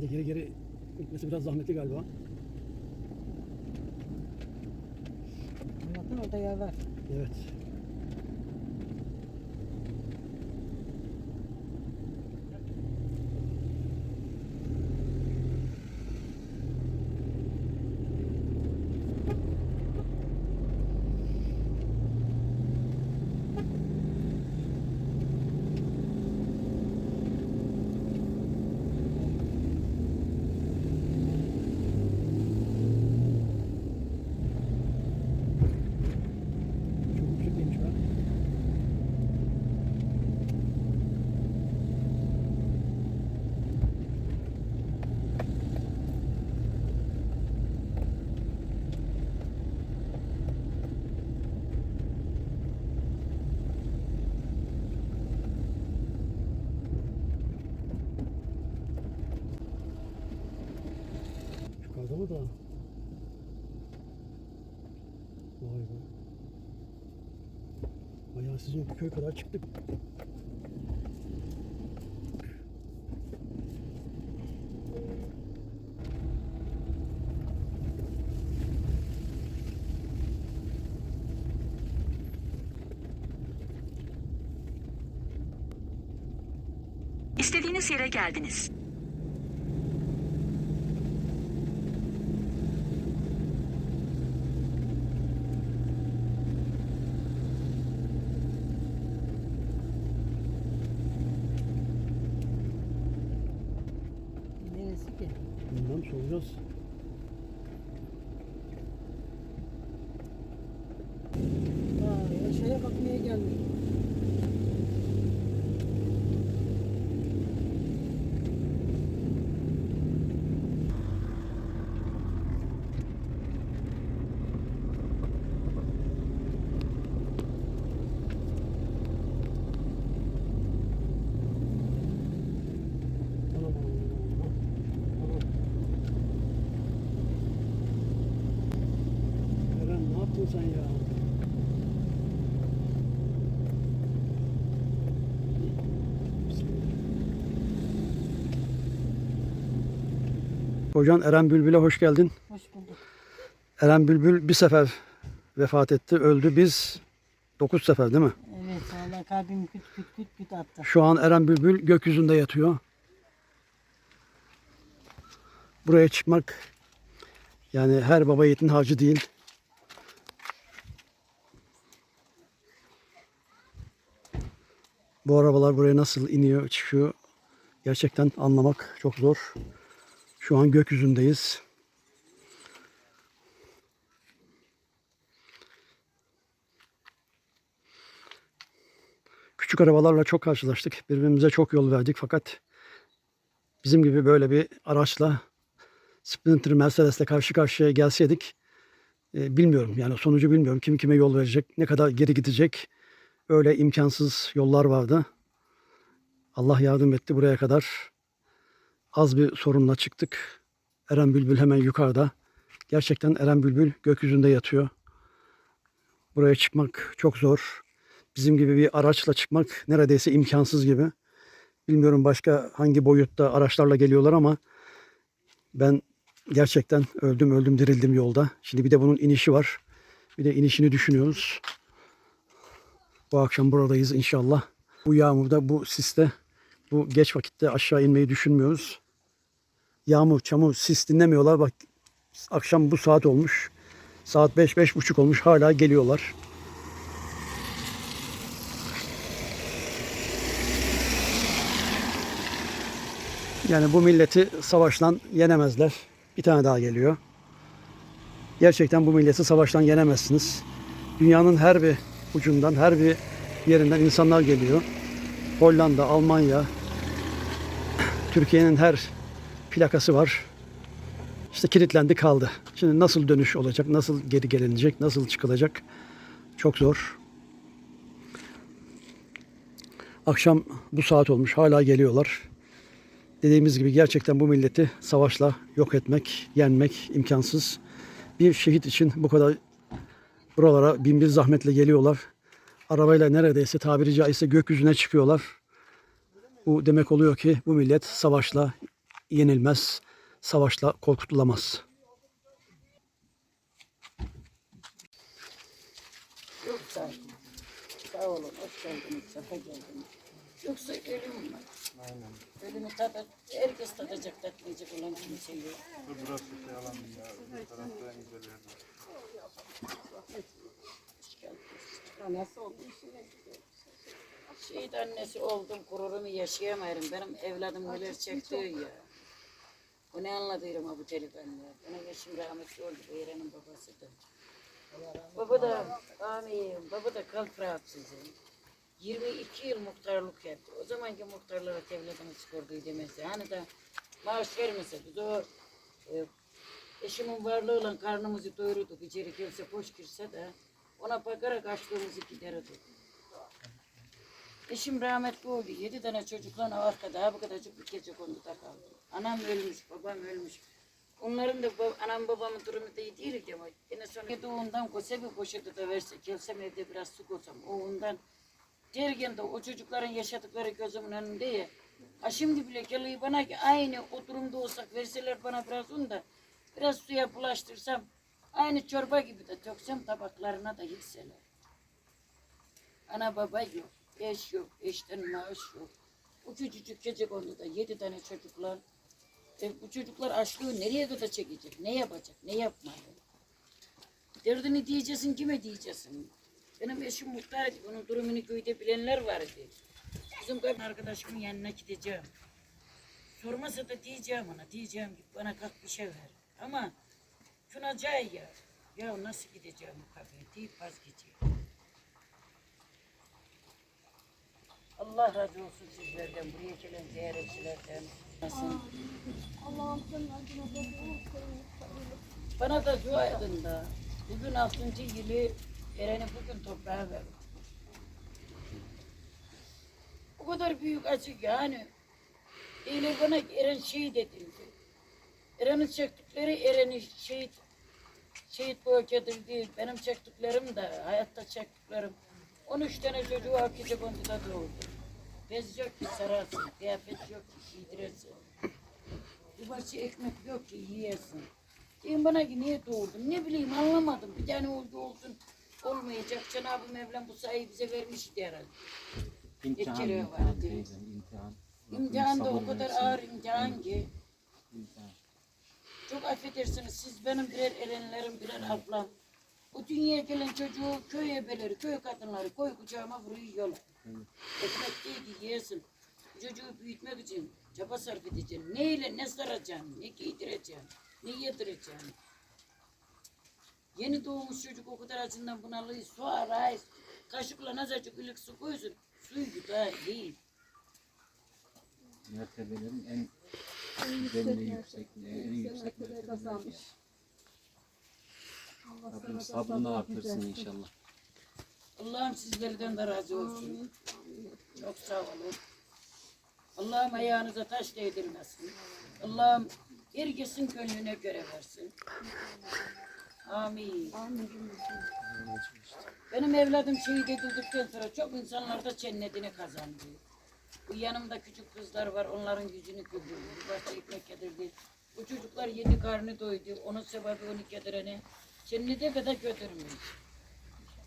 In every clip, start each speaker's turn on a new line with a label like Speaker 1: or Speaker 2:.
Speaker 1: Şimdi geri geri gitmesi biraz zahmetli galiba.
Speaker 2: Anlatın orada yer var.
Speaker 1: Evet. Çok yüksek değilmiş be. Mı da? Vay be. Bayağı sizin köy kadar çıktık.
Speaker 3: İstediğiniz yere geldiniz.
Speaker 2: Neresi ki?
Speaker 1: Bilmem soracağız.
Speaker 2: Aa, aşağıya bakmaya gelmiş.
Speaker 1: Anam anam anam. Anam. Eren ne yaptın sen ya? Hocan Eren Bülbül'e hoş geldin.
Speaker 2: Hoş bulduk.
Speaker 1: Eren Bülbül bir sefer vefat etti, öldü. Biz 9 sefer değil mi?
Speaker 2: Evet valla kalbim küt küt küt küt attı.
Speaker 1: Şu an Eren Bülbül gökyüzünde yatıyor. Buraya çıkmak yani her baba yiğitin harcı değil. Bu arabalar buraya nasıl iniyor, çıkıyor gerçekten anlamak çok zor. Şu an gökyüzündeyiz. Küçük arabalarla çok karşılaştık. Birbirimize çok yol verdik fakat bizim gibi böyle bir araçla Sprinter Mercedes'le karşı karşıya gelseydik e, bilmiyorum yani sonucu bilmiyorum. Kim kime yol verecek, ne kadar geri gidecek. Öyle imkansız yollar vardı. Allah yardım etti buraya kadar. Az bir sorunla çıktık. Eren Bülbül hemen yukarıda. Gerçekten Eren Bülbül gökyüzünde yatıyor. Buraya çıkmak çok zor. Bizim gibi bir araçla çıkmak neredeyse imkansız gibi. Bilmiyorum başka hangi boyutta araçlarla geliyorlar ama ben gerçekten öldüm öldüm dirildim yolda. Şimdi bir de bunun inişi var. Bir de inişini düşünüyoruz. Bu akşam buradayız inşallah. Bu yağmurda, bu siste, bu geç vakitte aşağı inmeyi düşünmüyoruz. Yağmur, çamur, sis dinlemiyorlar. Bak akşam bu saat olmuş. Saat 5 beş, buçuk olmuş. Hala geliyorlar. Yani bu milleti savaşla yenemezler. Bir tane daha geliyor. Gerçekten bu milleti savaştan yenemezsiniz. Dünyanın her bir ucundan, her bir yerinden insanlar geliyor. Hollanda, Almanya, Türkiye'nin her plakası var. İşte kilitlendi kaldı. Şimdi nasıl dönüş olacak, nasıl geri gelinecek, nasıl çıkılacak çok zor. Akşam bu saat olmuş hala geliyorlar. Dediğimiz gibi gerçekten bu milleti savaşla yok etmek, yenmek imkansız. Bir şehit için bu kadar buralara bin bir zahmetle geliyorlar. Arabayla neredeyse tabiri caizse gökyüzüne çıkıyorlar. Bu demek oluyor ki bu millet savaşla yenilmez, savaşla korkutulamaz.
Speaker 3: Yok sağ olun. Sağ olun. Hoş geldiniz. Sefa geldiniz. Yoksa ölüm var.
Speaker 2: Aynen.
Speaker 3: Ölümü tadı, herkes tadacak, tatmayacak olan kimse yok.
Speaker 4: Burası şey alan ya. Bu tarafta en güzel
Speaker 3: oldu? Şehit annesi oldum, gururumu yaşayamıyorum. Benim evladım neler çekti ya. Bu ne anlatıyorum ha bu delikanlı. Benim eşim rahmetli oldu, bu Eren'in babası da. Baba da, amin, baba da kalp rahatsızı. 22 yıl muhtarlık yaptı. O zamanki muhtarlara devletimiz kurduydu mesela. Hani da maaş vermese biz o e, eşimin varlığı olan karnımızı doyururduk. İçeri gelse boş girse de ona bakarak açlığımızı giderirdik. Eşim rahmetli oldu. Yedi tane çocukla arkada bu kadarcık bir gece konuda kaldı. Anam ölmüş, babam ölmüş. Onların da bab- anam babamın durumu da iyi değildi ama yine sonra doğumdan kosa bir poşeti de verse, gelsem evde biraz su koysam, o ondan derken de o çocukların yaşadıkları gözümün önünde ya. Ha şimdi bile geliyor bana ki aynı o durumda olsak verseler bana biraz un da biraz suya bulaştırsam aynı çorba gibi de döksem tabaklarına da hisseler. Ana baba yok, eş yok, eşten maaş yok. Bu küçücük gece konuda yedi tane çocuklar. E, bu çocuklar açlığı nereye kadar çekecek? Ne yapacak? Ne yapmayacak? Derdini diyeceksin kime diyeceksin? Benim eşim muhtardı. Bunun durumunu köyde bilenler vardı. Bizim kayın arkadaşımın yanına gideceğim. Sormasa da diyeceğim ona. Diyeceğim ki bana kalk bir şey ver. Ama şuna cay ya. Nasıl gideceğim bu kafeye deyip vazgeçiyorum. Allah razı olsun sizlerden, buraya gelen ziyaretçilerden. Bana da dua edin da. Bugün altıncı yılı Eren'i bugün toprağa verdim. O kadar büyük acı ki yani. Değil bana Eren şehit edildi. Eren'in çektikleri Eren'i şehit şehit boyak edildi. Benim çektiklerim de hayatta çektiklerim. 13 tane çocuğu Akide Kondu'da doğurdu. Bez yok ki sararsın, kıyafet yok ki giydiresin. Bir parça ekmek yok ki yiyesin. Deyin bana ki niye doğurdun? Ne bileyim anlamadım. Bir tane oldu olsun olmayacak. Cenab-ı Mevlam bu sayıyı bize vermişti herhalde.
Speaker 5: İmtihan,
Speaker 3: Etkili
Speaker 5: imtihan
Speaker 3: var, değil.
Speaker 5: teyzem, imtihan.
Speaker 3: Da o kadar ağır imtihan ki.
Speaker 5: İmtihan.
Speaker 3: Çok affedersiniz siz benim birer erenlerim birer ablam. Bu dünyaya gelen çocuğu köy ebeleri, köy kadınları koy kucağıma vuruyor. Ekmek değil ki yesin. Bu çocuğu büyütmek için çaba sarf edeceksin. Neyle ne saracaksın, ne giydireceksin, ne yedireceksin. Yeni doğmuş çocuk o kadar acından bunalıyor. Su arayız. Kaşıkla azıcık ılık su koysun. Suyu yutar değil.
Speaker 5: Mertebelerin en güzelliği yüksek, en yüksek mertebeler. Rabbim sabrını artırsın inşallah.
Speaker 3: Allah'ım sizlerden de razı olsun. Çok sağ olun. Allah'ım ayağınıza taş değdirmesin. Allah'ım herkesin gönlüne göre versin. Amin. Benim evladım şehit edildikten sonra çok insanlar da cennetini kazandı. Yanımda küçük kızlar var, onların yüzünü güldürdü. Bir parça ekmek yedirdi. Bu çocuklar yedi karnı doydu. Onun sebebi onu yedireni cennete kadar götürmüş.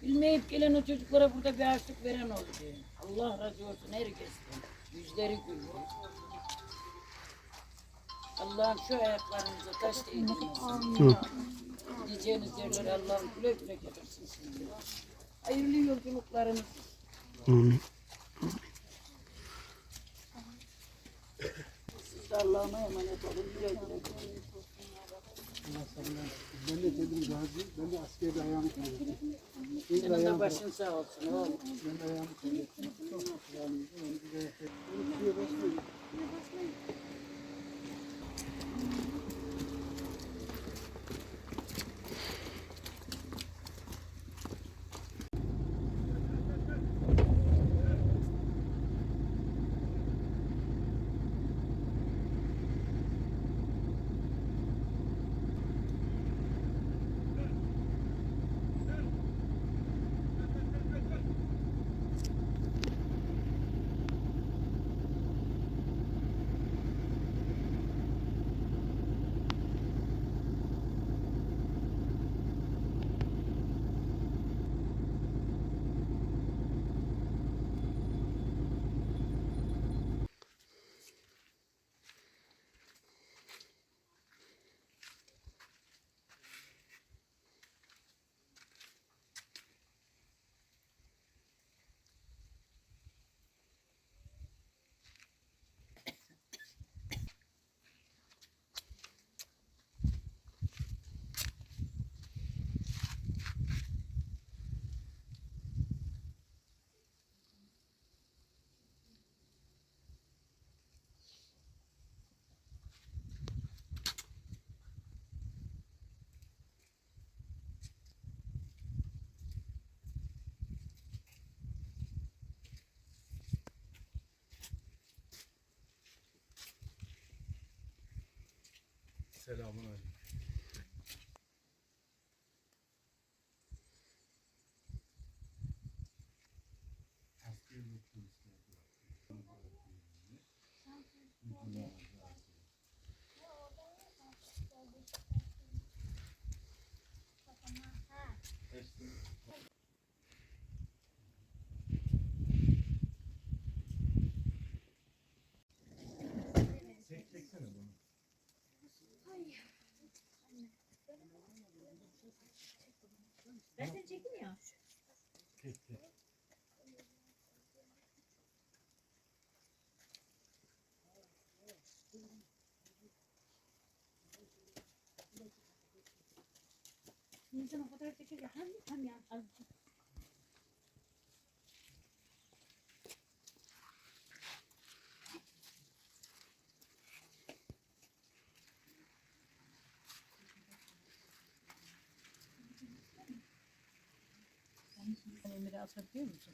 Speaker 3: Bilmeyip gelen o çocuklara burada bir açlık veren oldu. Allah razı olsun herkesten. Yüzleri güldü. Allah'ım şu ayaklarınıza taş değdirmesin. Gideceğiniz yerlere Allah'ım güle güle getirsin sizi. Hayırlı yolculuklarınız.
Speaker 1: Amin.
Speaker 3: Siz de Allah'ıma emanet olun. Güle güle.
Speaker 2: Ben de dedim gazi, ben de askerde ayağımı kaybettim.
Speaker 3: Senin de başın sağ olsun oğlum.
Speaker 2: Ben de ayağımı kaybettim. Çok yani, yani güzel. Unutluyor, basmıyor.
Speaker 4: Selamun aleyküm.
Speaker 6: Ben seni çektim ya. İnsan o fotoğraf çekince hem hem ya.
Speaker 3: Emir'i atabiliyor musun?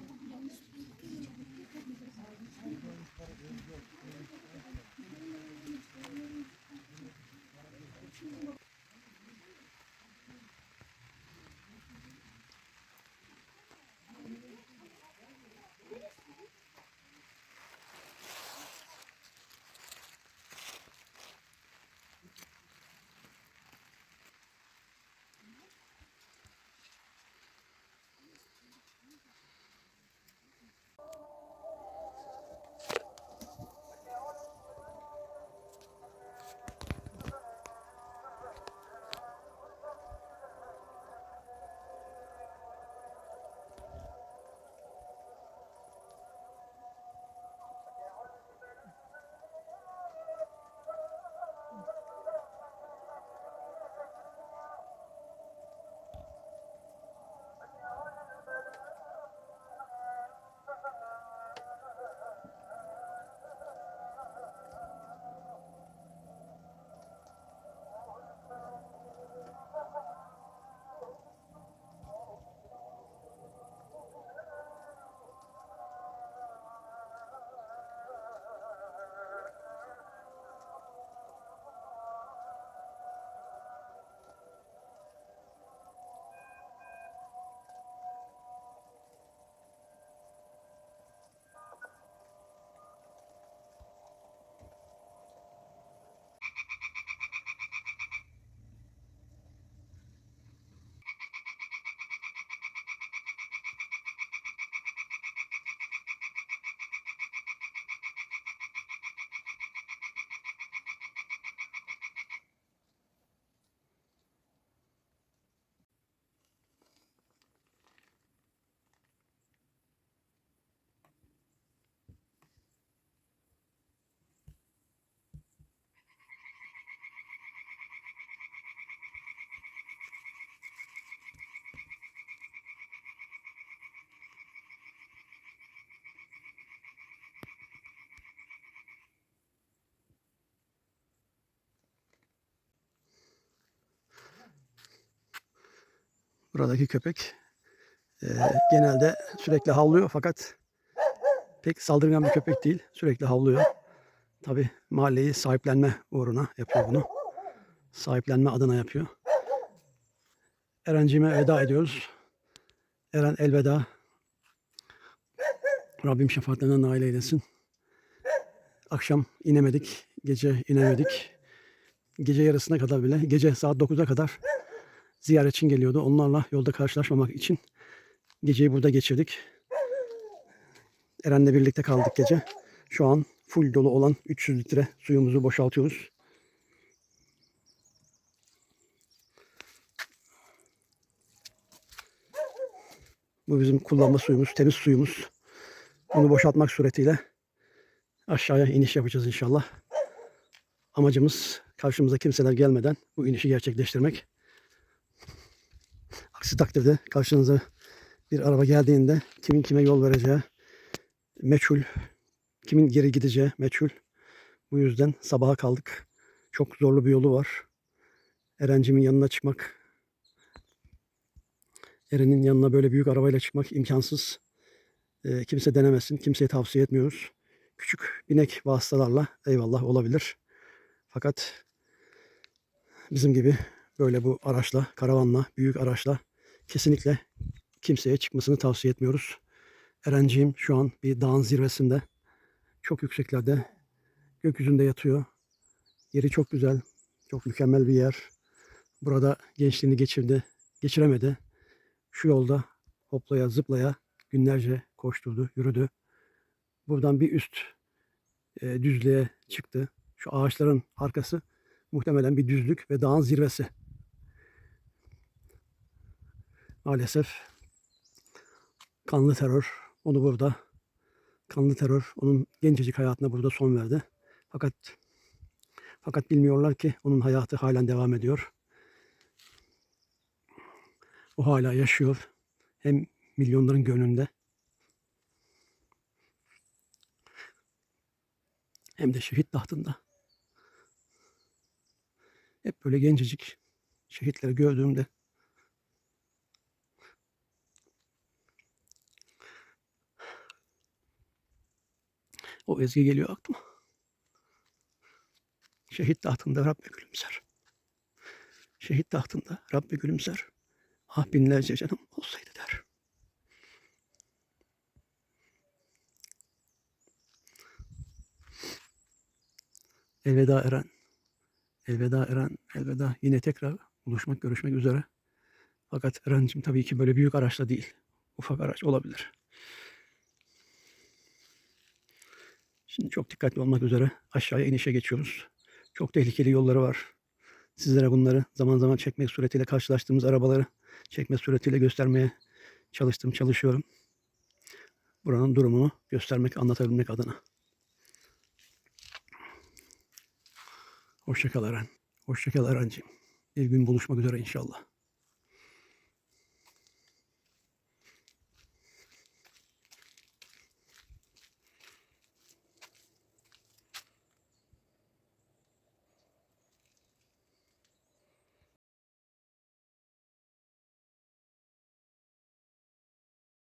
Speaker 1: Buradaki köpek e, genelde sürekli havlıyor fakat pek saldırgan bir köpek değil. Sürekli havlıyor. Tabi mahalleyi sahiplenme uğruna yapıyor bunu. Sahiplenme adına yapıyor. Erenciğime veda ediyoruz. Eren elveda. Rabbim şefaatlerinden nail eylesin. Akşam inemedik. Gece inemedik. Gece yarısına kadar bile, gece saat 9'a kadar ziyaret için geliyordu. Onlarla yolda karşılaşmamak için geceyi burada geçirdik. Eren'le birlikte kaldık gece. Şu an full dolu olan 300 litre suyumuzu boşaltıyoruz. Bu bizim kullanma suyumuz, temiz suyumuz. Bunu boşaltmak suretiyle aşağıya iniş yapacağız inşallah. Amacımız karşımıza kimseler gelmeden bu inişi gerçekleştirmek. Aksi takdirde karşınıza bir araba geldiğinde kimin kime yol vereceği meçhul, kimin geri gideceği meçhul. Bu yüzden sabaha kaldık. Çok zorlu bir yolu var. Erencimin yanına çıkmak, Eren'in yanına böyle büyük arabayla çıkmak imkansız. Ee, kimse denemesin, kimseye tavsiye etmiyoruz. Küçük binek vasıtalarla eyvallah olabilir. Fakat bizim gibi böyle bu araçla, karavanla, büyük araçla kesinlikle kimseye çıkmasını tavsiye etmiyoruz. Erenciğim şu an bir dağın zirvesinde. Çok yükseklerde. Gökyüzünde yatıyor. Yeri çok güzel. Çok mükemmel bir yer. Burada gençliğini geçirdi. Geçiremedi. Şu yolda hoplaya zıplaya günlerce koşturdu, yürüdü. Buradan bir üst e, düzlüğe çıktı. Şu ağaçların arkası muhtemelen bir düzlük ve dağın zirvesi. Maalesef kanlı terör onu burada kanlı terör onun gencecik hayatına burada son verdi. Fakat fakat bilmiyorlar ki onun hayatı halen devam ediyor. O hala yaşıyor. Hem milyonların gönlünde hem de şehit tahtında. Hep böyle gencecik şehitleri gördüğümde o ezgi geliyor aklıma. Şehit tahtında Rabbi gülümser. Şehit tahtında Rabbi gülümser. Ah binlerce canım olsaydı der. Elveda Eren. Elveda Eren. Elveda. Yine tekrar buluşmak, görüşmek üzere. Fakat Eren'cim tabii ki böyle büyük araçla değil. Ufak araç olabilir. Şimdi çok dikkatli olmak üzere aşağıya inişe geçiyoruz. Çok tehlikeli yolları var. Sizlere bunları zaman zaman çekmek suretiyle karşılaştığımız arabaları çekme suretiyle göstermeye çalıştım, çalışıyorum. Buranın durumunu göstermek, anlatabilmek adına. Hoşçakal Eren. Hoşçakal Eren'ciğim. Bir gün buluşmak üzere inşallah.